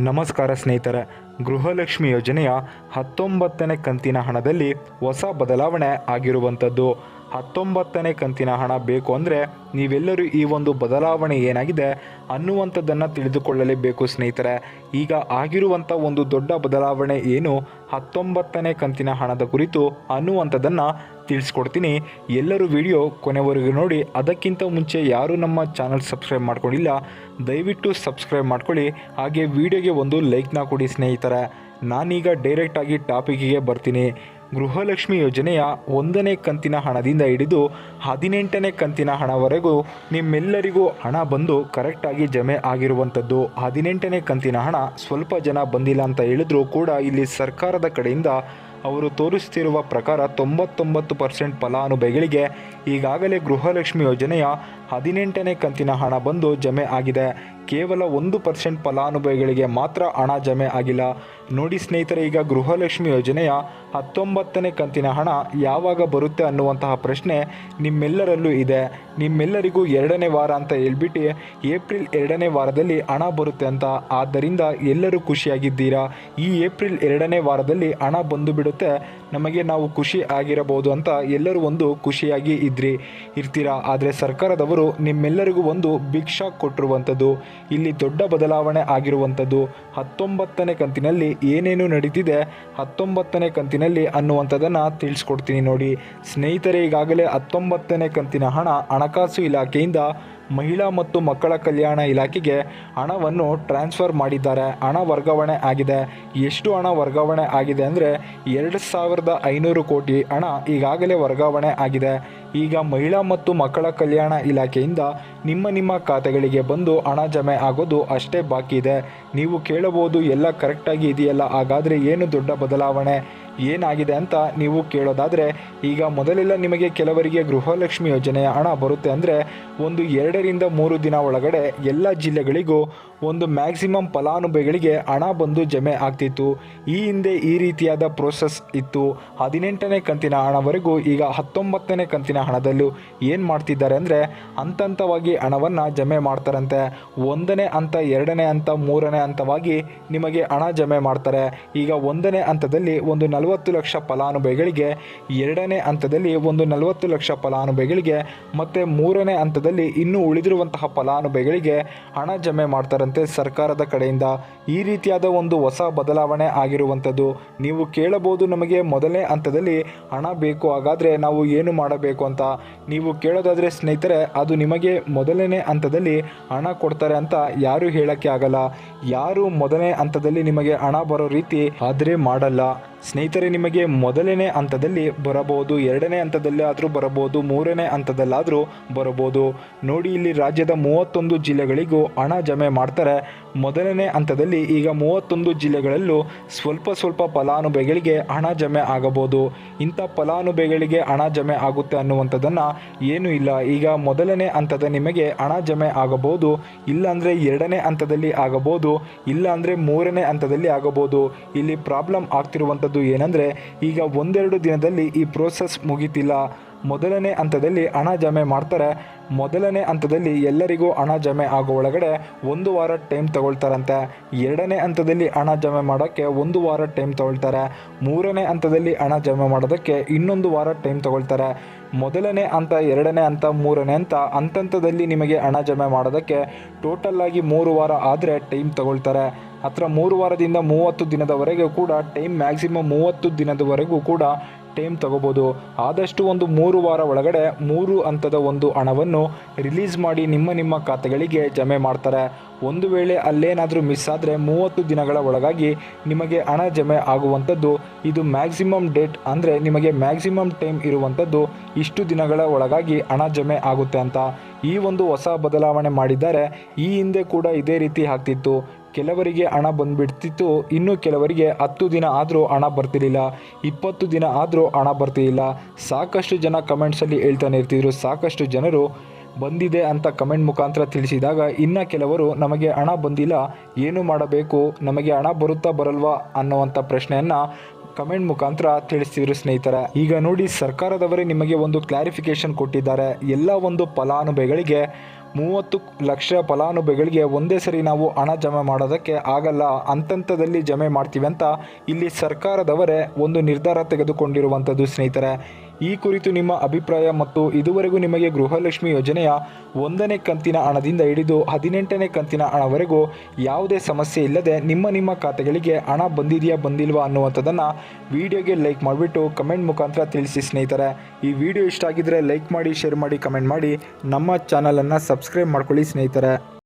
ನಮಸ್ಕಾರ ಸ್ನೇಹಿತರೆ. ಗೃಹಲಕ್ಷ್ಮಿ ಯೋಜನೆಯ ಹತ್ತೊಂಬತ್ತನೇ ಕಂತಿನ ಹಣದಲ್ಲಿ ಹೊಸ ಬದಲಾವಣೆ ಆಗಿರುವಂಥದ್ದು. ಹತ್ತೊಂಬತ್ತನೇ ಕಂತಿನ ಹಣ ಬೇಕು ಅಂದರೆ ನೀವೆಲ್ಲರೂ ಈ ಒಂದು ಬದಲಾವಣೆ ಏನಾಗಿದೆ ಅನ್ನುವಂಥದ್ದನ್ನು ತಿಳಿದುಕೊಳ್ಳಲೇಬೇಕು ಸ್ನೇಹಿತರೆ. ಈಗ ಆಗಿರುವಂಥ ಒಂದು ದೊಡ್ಡ ಬದಲಾವಣೆ ಏನು? ಹತ್ತೊಂಬತ್ತನೇ ಕಂತಿನ ಹಣದ ಕುರಿತು ಅನ್ನುವಂಥದ್ದನ್ನು ತಿಳಿಸ್ಕೊಡ್ತೀನಿ. ಎಲ್ಲರೂ ವಿಡಿಯೋ ಕೊನೆವರೆಗೂ ನೋಡಿ. ಅದಕ್ಕಿಂತ ಮುಂಚೆ ಯಾರು ನಮ್ಮ ಚಾನಲ್ ಸಬ್ಸ್ಕ್ರೈಬ್ ಮಾಡ್ಕೊಂಡಿಲ್ಲ, ದಯವಿಟ್ಟು ಸಬ್ಸ್ಕ್ರೈಬ್ ಮಾಡ್ಕೊಳ್ಳಿ. ಹಾಗೆ ವಿಡಿಯೋಗೆ ಒಂದು ಲೈಕ್ನ ಕೊಡಿ ಸ್ನೇಹಿತರೆ. ನಾನೀಗ ಡೈರೆಕ್ಟಾಗಿ ಟಾಪಿಕಿಗೆ ಬರ್ತೀನಿ. ಗೃಹಲಕ್ಷ್ಮಿ ಯೋಜನೆಯ ಒಂದನೇ ಕಂತಿನ ಹಣದಿಂದ ಹಿಡಿದು ಹದಿನೆಂಟನೇ ಕಂತಿನ ಹಣವರೆಗೂ ನಿಮ್ಮೆಲ್ಲರಿಗೂ ಹಣ ಬಂದು ಕರೆಕ್ಟಾಗಿ ಜಮೆ ಆಗಿರುವಂಥದ್ದು. ಹದಿನೆಂಟನೇ ಕಂತಿನ ಹಣ ಸ್ವಲ್ಪ ಜನ ಬಂದಿಲ್ಲ ಅಂತ ಹೇಳಿದ್ರೂ ಕೂಡ ಇಲ್ಲಿ ಸರ್ಕಾರದ ಕಡೆಯಿಂದ ಅವರು ತೋರಿಸ್ತಿರುವ ಪ್ರಕಾರ ತೊಂಬತ್ತೊಂಬತ್ತು ಪರ್ಸೆಂಟ್ ಫಲಾನುಭವಿಗಳಿಗೆ ಈಗಾಗಲೇ ಗೃಹಲಕ್ಷ್ಮಿ ಯೋಜನೆಯ ಹದಿನೆಂಟನೇ ಕಂತಿನ ಹಣ ಬಂದು ಜಮೆ ಆಗಿದೆ. ಕೇವಲ ಒಂದು ಪರ್ಸೆಂಟ್ ಫಲಾನುಭವಿಗಳಿಗೆ ಮಾತ್ರ ಹಣ ಜಮೆ ಆಗಿಲ್ಲ. ನೋಡಿ ಸ್ನೇಹಿತರೆ, ಈಗ ಗೃಹಲಕ್ಷ್ಮಿ ಯೋಜನೆಯ ಹತ್ತೊಂಬತ್ತನೇ ಕಂತಿನ ಹಣ ಯಾವಾಗ ಬರುತ್ತೆ ಅನ್ನುವಂತಹ ಪ್ರಶ್ನೆ ನಿಮ್ಮೆಲ್ಲರಲ್ಲೂ ಇದೆ. ನಿಮ್ಮೆಲ್ಲರಿಗೂ ಎರಡನೇ ವಾರ ಅಂತ ಹೇಳ್ಬಿಟ್ಟು ಏಪ್ರಿಲ್ ಎರಡನೇ ವಾರದಲ್ಲಿ ಹಣ ಬರುತ್ತೆ ಅಂತ. ಆದ್ದರಿಂದ ಎಲ್ಲರೂ ಖುಷಿಯಾಗಿದ್ದೀರಾ? ಈ ಏಪ್ರಿಲ್ ಎರಡನೇ ವಾರದಲ್ಲಿ ಹಣ ಬಂದು ಬಿಡುತ್ತೆ ನಮಗೆ ನಾವು ಖುಷಿ ಆಗಿರಬಹುದು ಅಂತ ಎಲ್ಲರೂ ಒಂದು ಖುಷಿಯಾಗಿ ಇದ್ರಿ, ಇರ್ತೀರಾ? ಆದರೆ ಸರ್ಕಾರದವರು ನಿಮ್ಮೆಲ್ಲರಿಗೂ ಒಂದು ಭಿಕ್ಷಾ ಕೊಟ್ಟಿರುವಂಥದ್ದು. ಇಲ್ಲಿ ದೊಡ್ಡ ಬದಲಾವಣೆ ಆಗಿರುವಂಥದ್ದು. ಹತ್ತೊಂಬತ್ತನೇ ಕಂತಿನಲ್ಲಿ ಏನೇನು ನಡೀತಿದೆ ಹತ್ತೊಂಬತ್ತನೇ ಕಂತಿನಲ್ಲಿ ಅನ್ನುವಂಥದ್ದನ್ನು ತಿಳಿಸ್ಕೊಡ್ತೀನಿ ನೋಡಿ. ಸ್ನೇಹಿತರೆ, ಈಗಾಗಲೇ ಹತ್ತೊಂಬತ್ತನೇ ಕಂತಿನ ಹಣ ಹಣಕಾಸು ಇಲಾಖೆಯಿಂದ ಮಹಿಳಾ ಮತ್ತು ಮಕ್ಕಳ ಕಲ್ಯಾಣ ಇಲಾಖೆಗೆ ಹಣವನ್ನು ಟ್ರಾನ್ಸ್ಫರ್ ಮಾಡಿದ್ದಾರೆ. ಹಣ ವರ್ಗಾವಣೆ ಆಗಿದೆ. ಎಷ್ಟು ಹಣ ವರ್ಗಾವಣೆ ಆಗಿದೆ ಅಂದರೆ ಎರಡು ಸಾವಿರದ ಐನೂರು ಕೋಟಿ ಹಣ ಈಗಾಗಲೇ ವರ್ಗಾವಣೆ ಆಗಿದೆ. ಈಗ ಮಹಿಳಾ ಮತ್ತು ಮಕ್ಕಳ ಕಲ್ಯಾಣ ಇಲಾಖೆಯಿಂದ ನಿಮ್ಮ ನಿಮ್ಮ ಖಾತೆಗಳಿಗೆ ಬಂದು ಹಣ ಜಮೆ ಆಗೋದು ಅಷ್ಟೇ ಬಾಕಿ ಇದೆ. ನೀವು ಕೇಳಬಹುದು, ಎಲ್ಲ ಕರೆಕ್ಟಾಗಿ ಇದೆಯಲ್ಲ, ಹಾಗಾದರೆ ಏನು ದೊಡ್ಡ ಬದಲಾವಣೆ? ಏನಾಗಿದೆ ಅಂತ ನೀವು ಕೇಳೋದಾದರೆ, ಈಗ ಮೊದಲೆಲ್ಲ ನಿಮಗೆ ಕೆಲವರಿಗೆ ಗೃಹಲಕ್ಷ್ಮಿ ಯೋಜನೆಯ ಹಣ ಬರುತ್ತೆ ಅಂದರೆ ಒಂದು ಎರಡರಿಂದ ಮೂರು ದಿನ ಒಳಗಡೆ ಎಲ್ಲ ಜಿಲ್ಲೆಗಳಿಗೂ ಒಂದು ಮ್ಯಾಕ್ಸಿಮಮ್ ಫಲಾನುಭವಿಗಳಿಗೆ ಹಣ ಬಂದು ಜಮೆ ಆಗ್ತಿತ್ತು. ಈ ಹಿಂದೆ ಈ ರೀತಿಯಾದ ಪ್ರೋಸೆಸ್ ಇತ್ತು. ಹದಿನೆಂಟನೇ ಕಂತಿನ ಹಣವರೆಗೂ ಈಗ ಹತ್ತೊಂಬತ್ತನೇ ಕಂತಿನ ಹಣದಲ್ಲೂ ಏನು ಮಾಡ್ತಿದ್ದಾರೆ ಅಂದರೆ ಹಂತವಾಗಿ ಹಣವನ್ನು ಜಮೆ ಮಾಡ್ತಾರಂತೆ. ಒಂದನೇ ಹಂತ, ಎರಡನೇ ಹಂತ, ಮೂರನೇ ಹಂತವಾಗಿ ನಿಮಗೆ ಹಣ ಜಮೆ ಮಾಡ್ತಾರೆ. ಈಗ ಒಂದನೇ ಹಂತದಲ್ಲಿ ಒಂದು ನಲವತ್ತು ಲಕ್ಷ ಫಲಾನುಭವಿಗಳಿಗೆ, ಎರಡನೇ ಹಂತದಲ್ಲಿ ಒಂದು ನಲವತ್ತು ಲಕ್ಷ ಫಲಾನುಭವಿಗಳಿಗೆ ಮತ್ತು ಮೂರನೇ ಹಂತದಲ್ಲಿ ಇನ್ನೂ ಉಳಿದಿರುವಂತಹ ಫಲಾನುಭವಿಗಳಿಗೆ ಹಣ ಜಮೆ ಮಾಡ್ತಾರಂತೆ. ಸರ್ಕಾರದ ಕಡೆಯಿಂದ ಈ ರೀತಿಯಾದ ಒಂದು ಹೊಸ ಬದಲಾವಣೆ ಆಗಿರುವಂಥದ್ದು. ನೀವು ಕೇಳಬಹುದು ನಮಗೆ ಮೊದಲನೇ ಹಂತದಲ್ಲಿ ಹಣ ಬೇಕು, ಹಾಗಾದರೆ ನಾವು ಏನು ಮಾಡಬೇಕು ಅಂತ. ನೀವು ಕೇಳೋದಾದರೆ ಸ್ನೇಹಿತರೆ, ಅದು ನಿಮಗೆ ಮೊದಲನೇ ಹಂತದಲ್ಲಿ ಹಣ ಕೊಡ್ತಾರೆ ಅಂತ ಯಾರು ಹೇಳೋಕ್ಕೆ ಆಗಲ್ಲ. ಯಾರು ಮೊದಲನೇ ಹಂತದಲ್ಲಿ ನಿಮಗೆ ಹಣ ಬರೋ ರೀತಿ ಆದರೆ ಮಾಡಲ್ಲ. ಸ್ನೇಹಿತರೆ, ನಿಮಗೆ ಮೊದಲನೇ ಹಂತದಲ್ಲಿ ಬರಬಹುದು, ಎರಡನೇ ಹಂತದಲ್ಲಿ ಆದರೂ ಬರಬಹುದು, ಮೂರನೇ ಹಂತದಲ್ಲಾದರೂ ಬರಬಹುದು. ನೋಡಿ, ಇಲ್ಲಿ ರಾಜ್ಯದ ಮೂವತ್ತೊಂದು ಜಿಲ್ಲೆಗಳಿಗೂ ಹಣ ಜಮೆ ಮಾಡ್ತಾರೆ ಮೊದಲನೇ ಹಂತದಲ್ಲಿ ಈಗ ಮೂವತ್ತೊಂದು ಜಿಲ್ಲೆಗಳಲ್ಲೂ ಸ್ವಲ್ಪ ಸ್ವಲ್ಪ ಫಲಾನುಭವಿಗಳಿಗೆ ಹಣ ಜಮೆ ಆಗಬಹುದು. ಇಂಥ ಫಲಾನುಭವಿಗಳಿಗೆ ಹಣ ಜಮೆ ಆಗುತ್ತೆ ಅನ್ನುವಂಥದ್ದನ್ನು ಏನೂ ಇಲ್ಲ. ಈಗ ಮೊದಲನೇ ಹಂತದ ನಿಮಗೆ ಹಣ ಜಮೆ ಆಗಬಹುದು. ಇಲ್ಲಾಂದರೆ ಎರಡನೇ ಹಂತದಲ್ಲಿ ಆಗಬಹುದು. ಇಲ್ಲಾಂದರೆ ಮೂರನೇ ಹಂತದಲ್ಲಿ ಆಗಬಹುದು. ಇಲ್ಲಿ ಪ್ರಾಬ್ಲಮ್ ಆಗ್ತಿರುವಂಥದ್ದು ಏನಂದರೆ ಈಗ ಒಂದೆರಡು ದಿನದಲ್ಲಿ ಈ ಪ್ರೋಸೆಸ್ ಮುಗಿತಿಲ್ಲ. ಮೊದಲನೇ ಹಂತದಲ್ಲಿ ಹಣ ಜಮೆ ಮಾಡ್ತಾರೆ. ಮೊದಲನೇ ಹಂತದಲ್ಲಿ ಎಲ್ಲರಿಗೂ ಹಣ ಜಮೆ ಆಗೋ ಒಳಗಡೆ ಒಂದು ವಾರ ಟೈಮ್ ತಗೊಳ್ತಾರಂತೆ. ಎರಡನೇ ಹಂತದಲ್ಲಿ ಹಣ ಜಮೆ ಮಾಡೋಕ್ಕೆ ಒಂದು ವಾರ ಟೈಮ್ ತಗೊಳ್ತಾರೆ. ಮೂರನೇ ಹಂತದಲ್ಲಿ ಹಣ ಜಮೆ ಮಾಡೋದಕ್ಕೆ ಇನ್ನೊಂದು ವಾರ ಟೈಮ್ ತಗೊಳ್ತಾರೆ. ಮೊದಲನೇ ಹಂತ, ಎರಡನೇ ಹಂತ, ಮೂರನೇ ಹಂತ ಹಂತಂತದಲ್ಲಿ ನಿಮಗೆ ಹಣ ಜಮೆ ಮಾಡೋದಕ್ಕೆ ಟೋಟಲ್ ಆಗಿ ಮೂರು ವಾರ ಆದರೆ ಟೈಮ್ ತಗೊಳ್ತಾರೆ. ಹತ್ರ ಮೂರು ವಾರದಿಂದ ಮೂವತ್ತು ದಿನದವರೆಗೂ ಕೂಡ ಟೈಮ್ ಮ್ಯಾಕ್ಸಿಮಮ್ ಮೂವತ್ತು ದಿನದವರೆಗೂ ಕೂಡ ಟೈಮ್ ತಗೋಬೋದು. ಆದಷ್ಟು ಒಂದು ಮೂರು ವಾರ ಒಳಗಡೆ ಮೂರು ಹಂತದ ಒಂದು ಹಣವನ್ನು ರಿಲೀಸ್ ಮಾಡಿ ನಿಮ್ಮ ನಿಮ್ಮ ಖಾತೆಗಳಿಗೆ ಜಮೆ ಮಾಡ್ತಾರೆ. ಒಂದು ವೇಳೆ ಅಲ್ಲೇನಾದರೂ ಮಿಸ್ ಆದರೆ ಮೂವತ್ತು ದಿನಗಳ ಒಳಗಾಗಿ ನಿಮಗೆ ಹಣ ಜಮೆ ಆಗುವಂಥದ್ದು. ಇದು ಮ್ಯಾಕ್ಸಿಮಮ್ ಡೇಟ್ ಅಂದರೆ ನಿಮಗೆ ಮ್ಯಾಕ್ಸಿಮಮ್ ಟೈಮ್ ಇರುವಂಥದ್ದು ಇಷ್ಟು ದಿನಗಳ ಒಳಗಾಗಿ ಹಣ ಜಮೆ ಆಗುತ್ತೆ ಅಂತ. ಈ ಒಂದು ಹೊಸ ಬದಲಾವಣೆ ಮಾಡಿದ್ದಾರೆ. ಈ ಹಿಂದೆ ಕೂಡ ಇದೇ ರೀತಿ ಆಗ್ತಿತ್ತು. ಕೆಲವರಿಗೆ ಹಣ ಬಂದ್ಬಿಡ್ತಿತ್ತು. ಇನ್ನು ಕೆಲವರಿಗೆ ಹತ್ತು ದಿನ ಆದರೂ ಹಣ ಬರ್ತಿರಲಿಲ್ಲ. ಇಪ್ಪತ್ತು ದಿನ ಆದರೂ ಹಣ ಬರ್ತಿರಲಿಲ್ಲ. ಸಾಕಷ್ಟು ಜನ ಕಮೆಂಟ್ಸಲ್ಲಿ ಹೇಳ್ತಾನೆ ಇರ್ತಿದ್ರು. ಸಾಕಷ್ಟು ಜನರು ಬಂದಿದೆ ಅಂತ ಕಮೆಂಟ್ ಮುಖಾಂತರ ತಿಳಿಸಿದಾಗ ಇನ್ನು ಕೆಲವರು ನಮಗೆ ಹಣ ಬಂದಿಲ್ಲ. ಏನು ಮಾಡಬೇಕು? ನಮಗೆ ಹಣ ಬರುತ್ತಾ ಬರಲ್ವಾ ಅನ್ನುವಂಥ ಪ್ರಶ್ನೆಯನ್ನು ಕಮೆಂಟ್ ಮುಖಾಂತರ ತಿಳಿಸ್ತಿದ್ರು ಸ್ನೇಹಿತರ. ಈಗ ನೋಡಿ ಸರ್ಕಾರದವರೇ ನಿಮಗೆ ಒಂದು ಕ್ಲಾರಿಫಿಕೇಶನ್ ಕೊಟ್ಟಿದ್ದಾರೆ. ಎಲ್ಲ ಒಂದು ಫಲಾನುಭವಿಗಳಿಗೆ ಮೂವತ್ತು ಲಕ್ಷ ಫಲಾನುಭವಿಗಳಿಗೆ ಒಂದೇ ಸರಿ ನಾವು ಹಣ ಜಮೆ ಮಾಡೋದಕ್ಕೆ ಆಗಲ್ಲ, ಅಂತಂತದಲ್ಲಿ ಜಮೆ ಮಾಡ್ತೀವಿ ಅಂತ ಇಲ್ಲಿ ಸರ್ಕಾರದವರೇ ಒಂದು ನಿರ್ಧಾರ ತೆಗೆದುಕೊಂಡಿರುವಂಥದ್ದು ಸ್ನೇಹಿತರೆ. ಈ ಕುರಿತು ನಿಮ್ಮ ಅಭಿಪ್ರಾಯ ಮತ್ತು ಇದುವರೆಗೂ ನಿಮಗೆ ಗೃಹಲಕ್ಷ್ಮಿ ಯೋಜನೆಯ ಒಂದನೇ ಕಂತಿನ ಹಣದಿಂದ ಹಿಡಿದು ಹದಿನೆಂಟನೇ ಕಂತಿನ ಹಣವರೆಗೂ ಯಾವುದೇ ಸಮಸ್ಯೆ ಇಲ್ಲದೆ ನಿಮ್ಮ ನಿಮ್ಮ ಖಾತೆಗಳಿಗೆ ಹಣ ಬಂದಿದೆಯಾ ಬಂದಿಲ್ವಾ ಅನ್ನುವಂಥದ್ದನ್ನು ವಿಡಿಯೋಗೆ ಲೈಕ್ ಮಾಡಿಬಿಟ್ಟು ಕಮೆಂಟ್ ಮುಖಾಂತರ ತಿಳಿಸಿ ಸ್ನೇಹಿತರೆ. ಈ ವಿಡಿಯೋ ಇಷ್ಟ ಆಗಿದ್ದರೆ ಲೈಕ್ ಮಾಡಿ, ಶೇರ್ ಮಾಡಿ, ಕಮೆಂಟ್ ಮಾಡಿ ನಮ್ಮ ಚಾನಲನ್ನು ಸಬ್ಸ್ಕ್ರೈಬ್ ಮಾಡ್ಕೊಳ್ಳಿ ಸ್ನೇಹಿತರೆ.